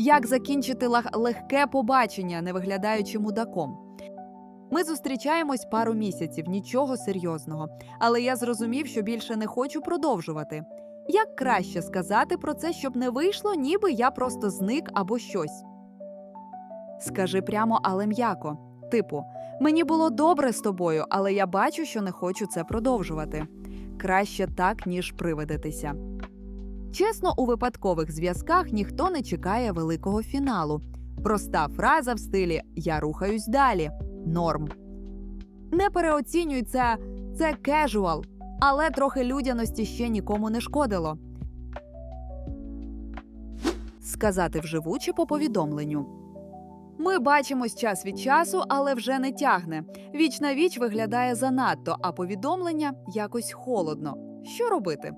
Як закінчити легке побачення, не виглядаючи мудаком? Ми зустрічаємось пару місяців, нічого серйозного. Але я зрозумів, що більше не хочу продовжувати. Як краще сказати про це, щоб не вийшло, ніби я просто зник або щось? Скажи прямо, але м'яко. Типу, мені було добре з тобою, але я бачу, що не хочу це продовжувати. Краще так, ніж привидитися. Чесно, у випадкових зв'язках ніхто не чекає великого фіналу. Проста фраза в стилі Я рухаюсь далі. Норм. Не переоцінюй це, це кежуал, але трохи людяності ще нікому не шкодило. Сказати вживу чи по повідомленню. Ми бачимось час від часу, але вже не тягне. Віч на віч виглядає занадто, а повідомлення якось холодно. Що робити?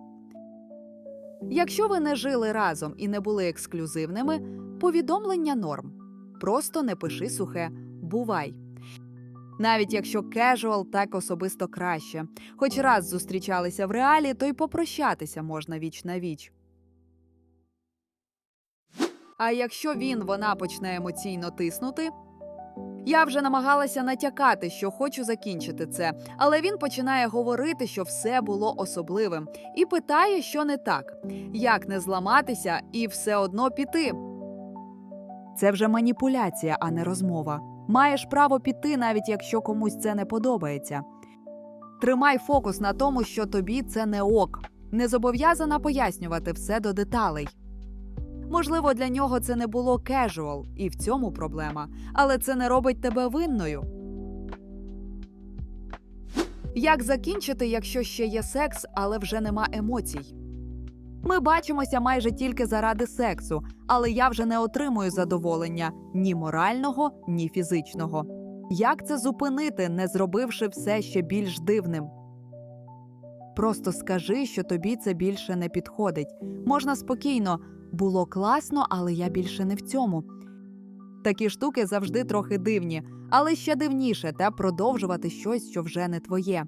Якщо ви не жили разом і не були ексклюзивними, повідомлення норм. Просто не пиши сухе бувай. Навіть якщо кежуал, так особисто краще. Хоч раз зустрічалися в реалі, то й попрощатися можна віч на віч. А якщо він вона почне емоційно тиснути. Я вже намагалася натякати, що хочу закінчити це, але він починає говорити, що все було особливим, і питає, що не так, як не зламатися і все одно піти. Це вже маніпуляція, а не розмова. Маєш право піти, навіть якщо комусь це не подобається. Тримай фокус на тому, що тобі це не ок. Не зобов'язана пояснювати все до деталей. Можливо, для нього це не було кежуал, і в цьому проблема, але це не робить тебе винною. Як закінчити, якщо ще є секс, але вже нема емоцій? Ми бачимося майже тільки заради сексу, але я вже не отримую задоволення ні морального, ні фізичного. Як це зупинити, не зробивши все ще більш дивним? Просто скажи, що тобі це більше не підходить. Можна спокійно, було класно, але я більше не в цьому. Такі штуки завжди трохи дивні, але ще дивніше те продовжувати щось, що вже не твоє.